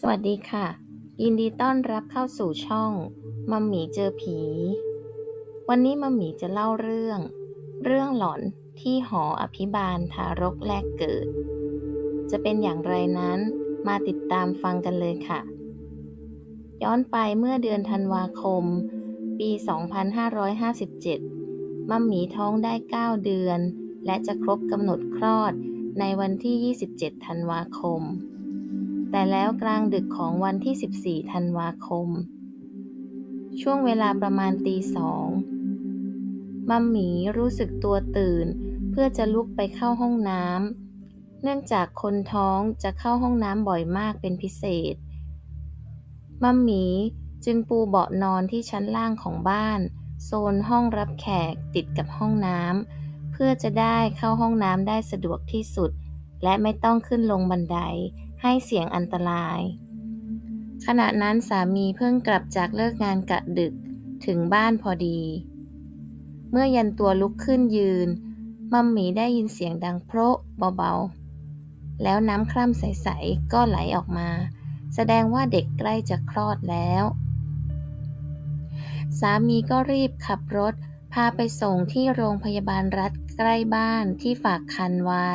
สวัสดีค่ะ ยินดีต้อนรับเข้าสู่ช่องมัมหมีเจอผี วันนี้มัมหมีจะเล่าเรื่อง เรื่องหลอนที่หออภิบาลทารกแรกเกิด จะเป็นอย่างไรนั้นมาติดตามฟังกันเลยค่ะ ย้อนไปเมื่อเดือนธันวาคม ปี 2557 มัมหมีท้องได้ 9 เดือน และจะครบกำหนดคลอดในวันที่ 27 ธันวาคม แต่แล้วกลางดึกของวันที่ 14 ธันวาคม ช่วงเวลาประมาณตีสองมัมหมีรู้สึกตัวตื่น เพื่อจะลุกไปเข้าห้องน้ำ เนื่องจากคนท้องจะเข้าห้องน้ำบ่อยมากเป็นพิเศษ มัมหมีจึงปูเบาะนอนที่ชั้นล่างของบ้าน โซนห้องรับแขกติดกับห้องน้ำ เพื่อจะได้เข้าห้องน้ำได้สะดวกที่สุด และไม่ต้องขึ้นลงบันได ให้เสี่ยงอันตราย ขณะนั้นสามีเพิ่งกลับจากเลิกงานกะดึกถึงบ้านพอดี เมื่อยันตัวลุกขึ้นยืน มัมหมีได้ยินเสียงดังโพระเบาๆ แล้วน้ำคร่ำใสๆ ก็ไหลออกมา แสดงว่าเด็กใกล้จะคลอดแล้ว สามีก็รีบขับรถพาไปส่งที่โรงพยาบาลรัฐใกล้บ้านที่ฝากคันไว้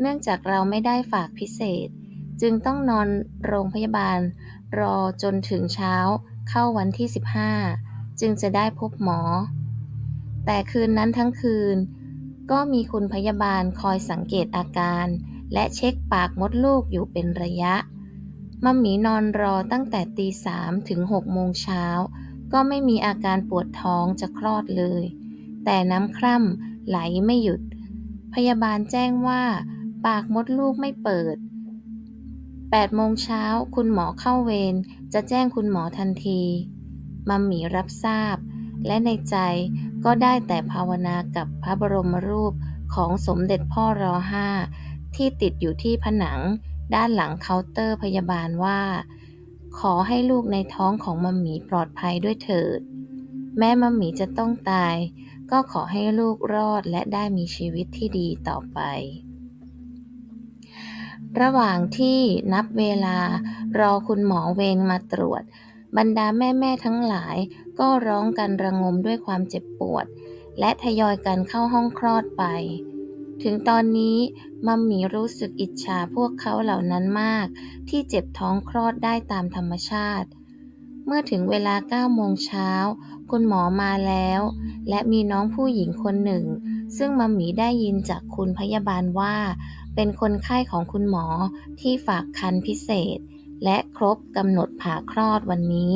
เนื่องจากเราไม่ได้ฝากพิเศษ จึงต้องนอนโรงพยาบาลรอจนถึงเช้าเข้าวันที่ 15 จึงจะได้พบหมอ แต่คืนนั้นทั้งคืน ก็มีคุณพยาบาลคอยสังเกตอาการ และเช็คปากมดลูกอยู่เป็นระยะมัมหมีนอนรอตั้งแต่ตีสามถึงหกโมงเช้า ก็ไม่มีอาการปวดท้องจะคลอดเลย แต่น้ำคร่ำไหลไม่หยุด พยาบาลแจ้งว่า ปากมดลูกไม่เปิด 8 โมงเช้า คุณหมอเข้าเวร จะแจ้งคุณหมอทันที มัมหมีรับทราบ และในใจก็ได้แต่ภาวนากับพระบรมรูปของสมเด็จพ่อรอห้าที่ติดอยู่ที่ผนัง ด้านหลังเคาน์เตอร์พยาบาลว่า ขอให้ลูกในท้องของมัมหมีปลอดภัยด้วยเถิด แม้มัมหมีจะต้องตาย ก็ขอให้ลูกรอดและได้มีชีวิตที่ดีต่อไป ระหว่างที่นับเวลารอคุณหมอเวรมาตรวจ บรรดาแม่ๆทั้งหลาย ก็ร้องกันระงมด้วยความเจ็บปวด และทยอยกันเข้าห้องคลอดไป ถึงตอนนี้มัมมีรู้สึกอิจฉาพวกเขาเหล่านั้นมาก ที่เจ็บท้องคลอดได้ตามธรรมชาติ เมื่อถึงเวลา9โมงเช้า คุณหมอมาแล้ว และมีน้องผู้หญิงคนหนึ่ง ซึ่งมัมมีได้ยินจากคุณพยาบาลว่า เป็นคนไข้ของคุณหมอที่ฝากคันพิเศษ และครบกำหนดผ่าคลอดวันนี้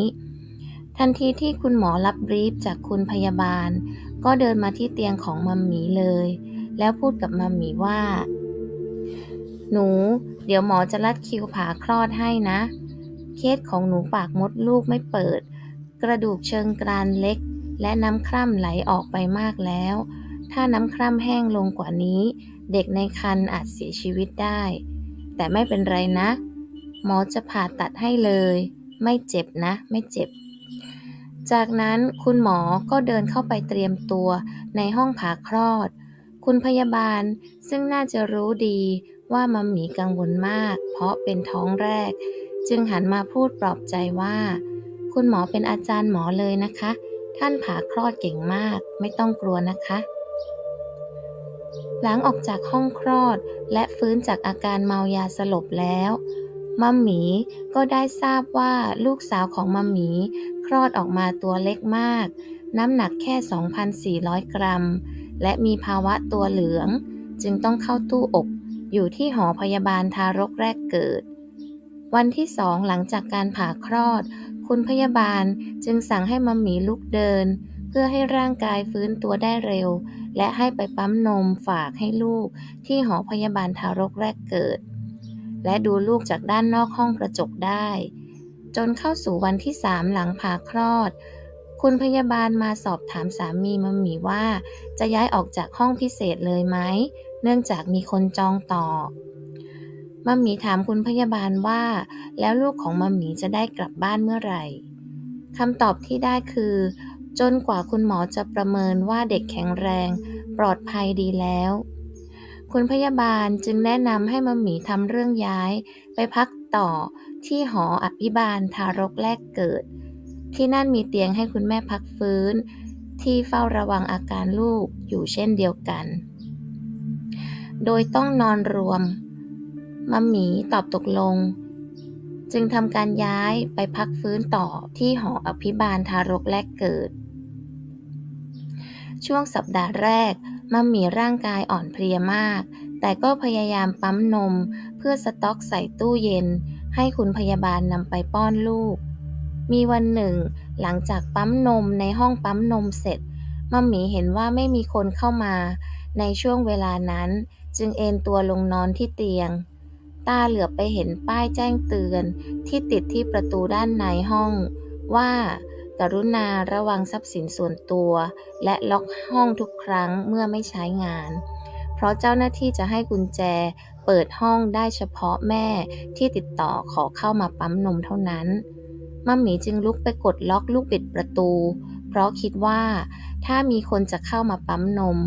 ทันทีที่คุณหมอรับบรีฟจากคุณพยาบาล ก็เดินมาที่เตียงของมัมหมีเลย แล้วพูดกับมัมหมีว่า หนู เดี๋ยวหมอจะรัดคิวผ่าคลอดให้นะ เคสของหนูปากมดลูกไม่เปิด กระดูกเชิงกรานเล็ก และน้ำคร่ำไหลออกไปมากแล้ว ถ้าน้ำคร่ำแห้งลงกว่านี้ เด็กในครรภ์อาจเสียชีวิตได้ แต่ไม่เป็นไรนะ หมอจะผ่าตัดให้เลย ไม่เจ็บนะ ไม่เจ็บ จากนั้นคุณหมอก็เดินเข้าไปเตรียมตัวในห้องผ่าคลอด คุณพยาบาลซึ่งน่าจะรู้ดีว่ามัมหมีกังวลมาก เพราะเป็นท้องแรก จึงหันมาพูดปลอบใจว่า คุณหมอเป็นอาจารย์หมอเลยนะคะ ท่านผ่าคลอดเก่งมาก ไม่ต้องกลัวนะคะ หลังออกจากห้องคลอด และฟื้นจากอาการเมายาสลบแล้วมัมหมีก็ได้ทราบว่าลูกสาวของมัมหมีคลอดออกมาตัวเล็กมาก น้ำหนักแค่ 2,400 กรัม และมีภาวะตัวเหลือง จึงต้องเข้าตู้อบ อยู่ที่หอพยาบาลทารกแรกเกิด วันที่สองหลังจากการผ่าคลอด คุณพยาบาลจึงสั่งให้มัมหมีลุกเดิน เพื่อให้ร่างกายฟื้นตัวได้เร็ว และให้ไปปั๊มนมฝากให้ลูกที่หอพยาบาลทารกแรกเกิด และดูลูกจากด้านนอกห้องกระจกได้ จนเข้าสู่วันที่สามหลังผ่าคลอด คุณพยาบาลมาสอบถามสามีมัมหมีว่า จะย้ายออกจากห้องพิเศษเลยไหม เนื่องจากมีคนจองต่อมัมหมีถามคุณพยาบาลว่า แล้วลูกของมัมหมีจะได้กลับบ้านเมื่อไหร่คำตอบที่ได้คือ จนกว่าคุณหมอจะประเมินว่าเด็กแข็งแรง ปลอดภัยดีแล้ว คุณพยาบาลจึงแนะนำให้มัมหมีทำเรื่องย้าย ไปพักต่อที่หออภิบาลทารกแรกเกิด ที่นั่นมีเตียงให้คุณแม่พักฟื้น ที่เฝ้าระวังอาการลูกอยู่เช่นเดียวกัน โดยต้องนอนรวม มัมหมีตอบตกลง จึงทำการย้ายไปพักฟื้นต่อที่หออภิบาลทารกแรกเกิด ช่วงสัปดาห์แรก มัมหมีร่างกายอ่อนเพลียมาก แต่ก็พยายามปั๊มนม เพื่อสต็อกใส่ตู้เย็น ให้คุณพยาบาลนำไปป้อนลูก มีวันหนึ่ง หลังจากปั๊มนมในห้องปั๊มนมเสร็จ มัมหมีเห็นว่าไม่มีคนเข้ามา ในช่วงเวลานั้น จึงเอนตัวลงนอนที่เตียง ตาเหลือบไปเห็นป้ายแจ้งเตือนที่ติดที่ประตูด้านในห้อง ว่า กรุณาระวังทรัพย์สินส่วนตัว และล็อกห้องทุกครั้งเมื่อไม่ใช้งาน เพราะเจ้าหน้าที่จะให้กุญแจเปิดห้องได้เฉพาะแม่ที่ติดต่อขอเข้ามาปั๊มนมเท่านั้นมัมหมีจึงลุกไปกดล็อกลูกบิดประตู เพราะคิดว่าถ้ามีคนจะเข้ามาปั๊มนม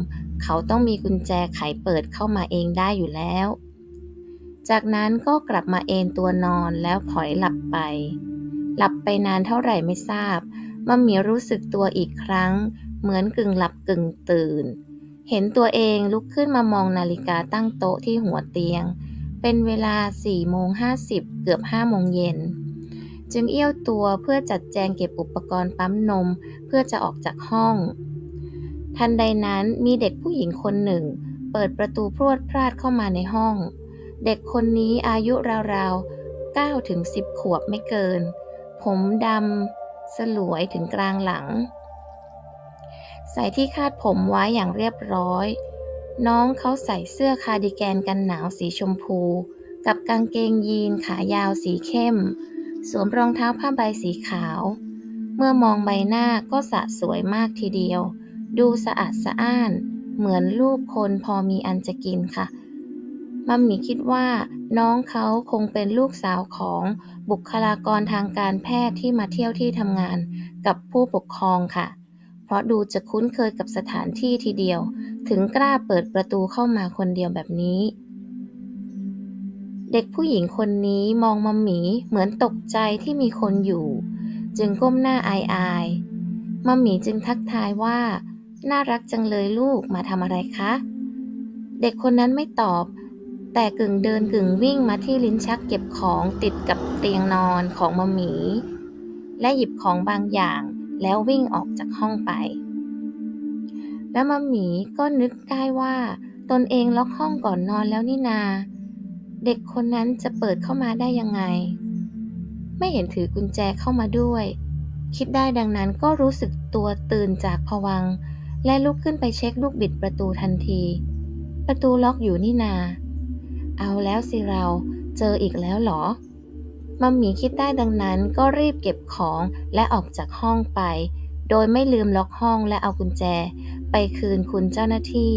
เขาต้องมีกุญแจไขเปิดเข้ามาเองได้อยู่แล้ว จากนั้นก็กลับมาเอนตัวนอนแล้วผอยหลับไป หลับไปนานเท่าไหร่ไม่ทราบ มัมมีรู้สึกตัวอีกครั้ง เหมือนกึ่งหลับกึ่งตื่น เห็นตัวเองลุกขึ้นมามองนาฬิกาตั้งโต๊ะที่หัวเตียง เป็นเวลา4โมง50 เกือบ5โมงเย็น จึงเอี้ยวตัวเพื่อจัดแจงเก็บอุปกรณ์ปั๊มนมเพื่อจะออกจากห้อง ทันใดนั้นมีเด็กผู้หญิงคนหนึ่ง เปิดประตูพรวดพลาดเข้ามาในห้อง เด็กคนนี้อายุราวๆ9ถึง10 ขวบไม่เกิน ผมดำ สลวยถึงกลางหลัง ใส่ที่คาดผมไว้อย่างเรียบร้อย น้องเขาใส่เสื้อคาร์ดิแกนกันหนาวสีชมพู กับกางเกงยีนขายาวสีเข้ม สวมรองเท้าผ้าใบสีขาว เมื่อมองใบหน้าก็สะสวยมากทีเดียว ดูสะอาดสะอ้าน เหมือนลูกคนพอมีอันจะกินค่ะ มัมมี่คิดว่าน้องเขาคงเป็นลูกสาวของบุคลากรทางการแพทย์ที่มาเที่ยวที่ทำงานกับผู้ปกครองค่ะ เพราะดูจะคุ้นเคยกับสถานที่ทีเดียว ถึงกล้าเปิดประตูเข้ามาคนเดียวแบบนี้ เด็กผู้หญิงคนนี้มองมัมหมีเหมือนตกใจที่มีคนอยู่ จึงก้มหน้าอายอายมัมหมีจึงทักทายว่า น่ารักจังเลยลูกมาทำอะไรคะ เด็กคนนั้นไม่ตอบ แต่กึ่งเดินกึ่งวิ่งมาที่ลิ้นชักเก็บของติดกับเตียงนอนของมัมหมี และหยิบของบางอย่างแล้ววิ่งออกจากห้องไป แล้วมัมหมีก็นึกได้ว่าตนเองล็อกห้องก่อนนอนแล้วนี่นา เด็กคนนั้นจะเปิดเข้ามาได้ยังไง ไม่เห็นถือกุญแจเข้ามาด้วย คิดได้ดังนั้นก็รู้สึกตัวตื่นจากผวัง และลุกขึ้นไปเช็คลูกบิดประตูทันที ประตูล็อกอยู่นี่นา เอาแล้วสิเราเจออีกแล้วเหรอ มัมหมีคิดได้ดังนั้นก็รีบเก็บของและออกจากห้องไป โดยไม่ลืมล็อกห้องและเอากุญแจ ไปคืนคุณเจ้าหน้าที่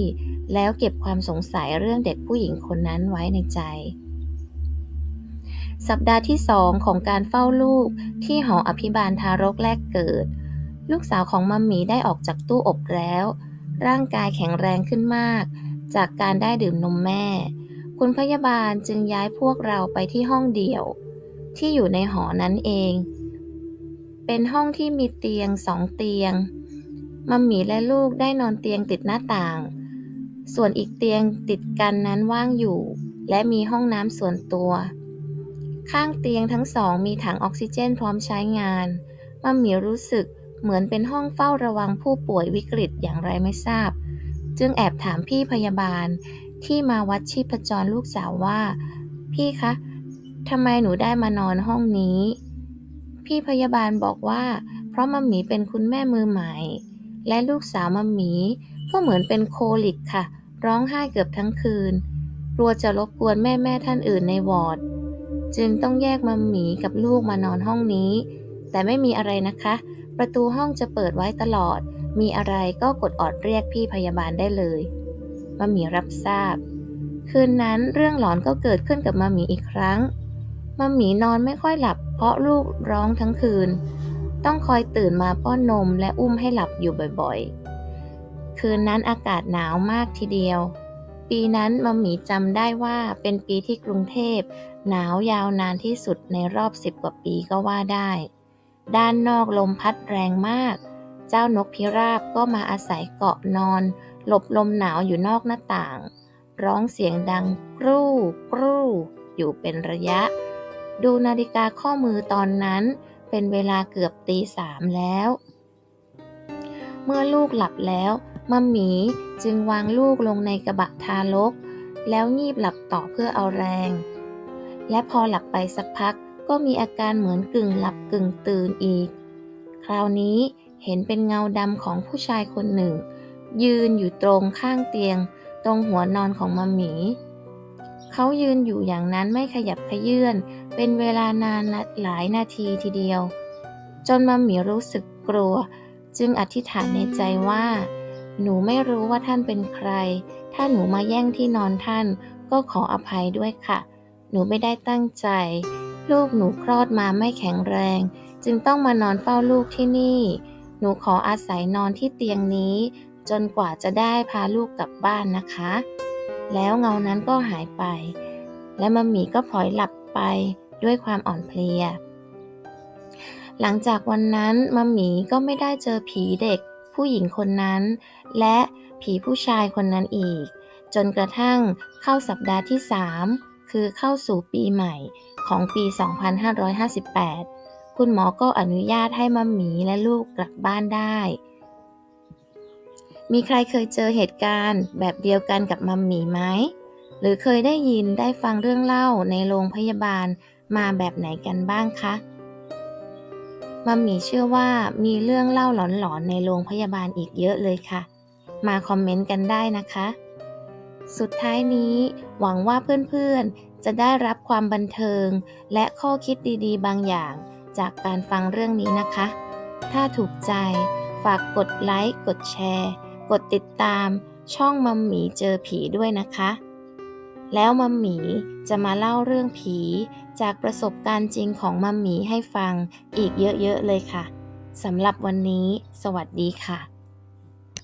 แล้วเก็บความสงสัยเรื่องเด็กผู้หญิงคนนั้นไว้ในใจ สัปดาห์ที่สองของการเฝ้าลูกที่หออภิบาลทารกแรกเกิด ลูกสาวของมัมหมีได้ออกจากตู้อบแล้ว ร่างกายแข็งแรงขึ้นมาก จากการได้ดื่มนมแม่ คุณพยาบาลจึงย้ายพวกเราไปที่ห้องเดี่ยว ที่อยู่ในหอนั้นเอง เป็นห้องที่มีเตียงสองเตียง มัมหมีและลูกได้นอนเตียงติดหน้าต่าง ส่วนอีกเตียงติดกันนั้นว่างอยู่ และมีห้องน้ำส่วนตัว ข้างเตียงทั้งสองมีถังออกซิเจนพร้อมใช้งาน มัมหมีรู้สึกเหมือนเป็นห้องเฝ้าระวังผู้ป่วยวิกฤตอย่างไรไม่ทราบ จึงแอบถามพี่พยาบาล ที่มาวัดชีพจรลูกสาวว่า พี่คะทำไมหนูได้มานอนห้องนี้ พี่พยาบาลบอกว่า เพราะมัมหมีเป็นคุณแม่มือใหม่ และลูกสาวมัมหมีก็เหมือนเป็นโคลิกค่ะ ร้องไห้เกือบทั้งคืนกลัวจะรบกวนแม่แม่ท่านอื่นในวอร์ดจึงต้องแยกมัมหมีกับลูกมานอนห้องนี้ แต่ไม่มีอะไรนะคะ ประตูห้องจะเปิดไว้ตลอด มีอะไรก็กดออดเรียกพี่พยาบาลได้เลย มัมหมีรับทราบ คืนนั้นเรื่องหลอนก็เกิดขึ้นกับมัมหมีอีกครั้งมัมหมีนอนไม่ค่อยหลับ เพราะลูกร้องทั้งคืน ต้องคอยตื่นมาป้อนนมและอุ้มให้หลับอยู่บ่อยๆ คืนนั้นอากาศหนาวมากทีเดียว ปีนั้นมัมมีจำได้ว่าเป็นปีที่กรุงเทพหนาวยาวนานที่สุดในรอบสิบกว่าปีก็ว่าได้ ด้านนอกลมพัดแรงมาก เจ้านกพิราบก็มาอาศัยเกาะนอน หลบลมหนาวอยู่นอกหน้าต่าง ร้องเสียงดังกรูกรูอยู่เป็นระยะ ดูนาฬิกาข้อมือตอนนั้นเป็นเวลาเกือบตีสามแล้ว เมื่อลูกหลับแล้วมัมหมีจึงวางลูกลงในกระบะทารก แล้วงีบหลับต่อเพื่อเอาแรง และพอหลับไปสักพักก็มีอาการเหมือนกึ่งหลับกึ่งตื่นอีก คราวนี้เห็นเป็นเงาดำของผู้ชายคนหนึ่ง ยืนอยู่ตรงข้างเตียง ตรงหัวนอนของมัมหมี เขายืนอยู่อย่างนั้นไม่ขยับขยื่นเป็นเวลานานหลายนาทีทีเดียว จนมัมหมีรู้สึกกลัว จึงอธิษฐานในใจว่า หนูไม่รู้ว่าท่านเป็นใคร ถ้าหนูมาแย่งที่นอนท่านก็ขออภัยด้วยค่ะ หนูไม่ได้ตั้งใจ ลูกหนูคลอดมาไม่แข็งแรง จึงต้องมานอนเฝ้าลูกที่นี่ หนูขออาศัยนอนที่เตียงนี้ จนกว่าจะได้พาลูกกลับบ้านนะคะ แล้วเงานั้นก็หายไป และมัมหมีก็พลอยหลับไปด้วยความอ่อนเพลีย หลังจากวันนั้นมัมหมีก็ไม่ได้เจอผีเด็กผู้หญิงคนนั้น และผีผู้ชายคนนั้นอีก จนกระทั่งเข้าสัปดาห์ที่ 3 คือเข้าสู่ปีใหม่ของปี 2558 คุณหมอก็อนุญาตให้มัมหมีและลูกกลับบ้านได้ มีใครเคยเจอเหตุการณ์แบบเดียวกันกับมัมหมีไหม หรือเคยได้ยินได้ฟังเรื่องเล่าในโรงพยาบาลมาแบบไหนกันบ้างคะ มัมหมีเชื่อว่ามีเรื่องเล่าหลอนๆในโรงพยาบาลอีกเยอะเลยค่ะ มาคอมเมนต์กันได้นะคะ สุดท้ายนี้หวังว่าเพื่อนๆ จะได้รับความบันเทิง และข้อคิดดีๆ บางอย่างจากการฟังเรื่องนี้นะคะ ถ้าถูกใจฝากกดไลค์ กดแชร์ กดติดตามช่องมัมหมีเจอผีด้วยนะคะ แล้วมัมหมีจะมาเล่าเรื่องผี จากประสบการณ์จริงของมัมหมีให้ฟังอีกเยอะๆเลยค่ะสำหรับวันนี้ สวัสดีค่ะ